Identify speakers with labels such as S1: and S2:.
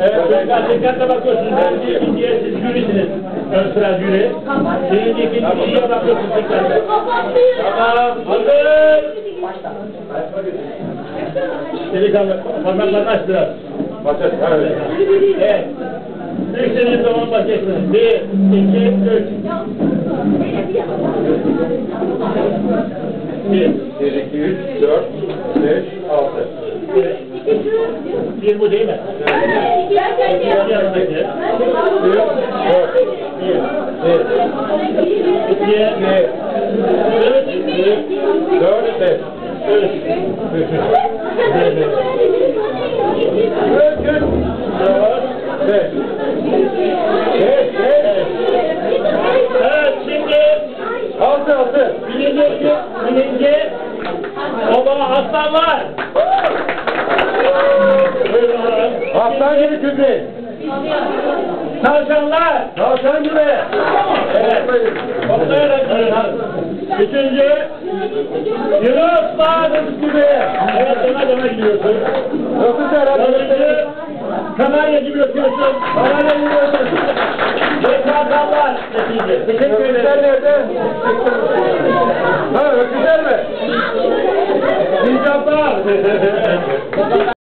S1: Evet, çocuklar dikkatle bakıyorsunuz. Birinci, ikinciye siz jürisiniz. Ön sıra jüri. Birinci, ikinci, ikinciye bakıyorsunuz dikkatle. Tamam, hazır. Delikanlı, parmaklarını aç biraz.
S2: Başlat. Evet.
S1: Evet. İstediğiniz zaman başlayacaksınız. Bir, iki, üç. Bir.
S2: 1, 2, 3, 4, 5, 6.
S1: Bir bu değil mi? Bir yanındaki.
S2: 1, 4,
S1: Bir.
S2: 1,
S1: İki.
S2: 2, 3, 4, 5.
S1: Üç.
S2: Dört, üç,
S1: Dört.
S2: 5. 5, 5.
S1: Evet şimdi
S2: 6, 6.
S1: birinci, birinci baba aslanlar. Buyurun.
S2: Aslan gibi kübri.
S1: Tavşanlar.
S2: Tavşan gibi.
S1: Evet. Toplayarak buyurun. Üçüncü Yunus Bağdız gibi. Evet ona demek
S2: herhalde.
S1: Dördüncü Kanarya gibi yapıyorsun. Kanarya gibi yapıyorsun. Ve kartallar neticede. Teşekkür ederim.
S2: nerede? Ha öküzler mi?
S1: Sincaplar.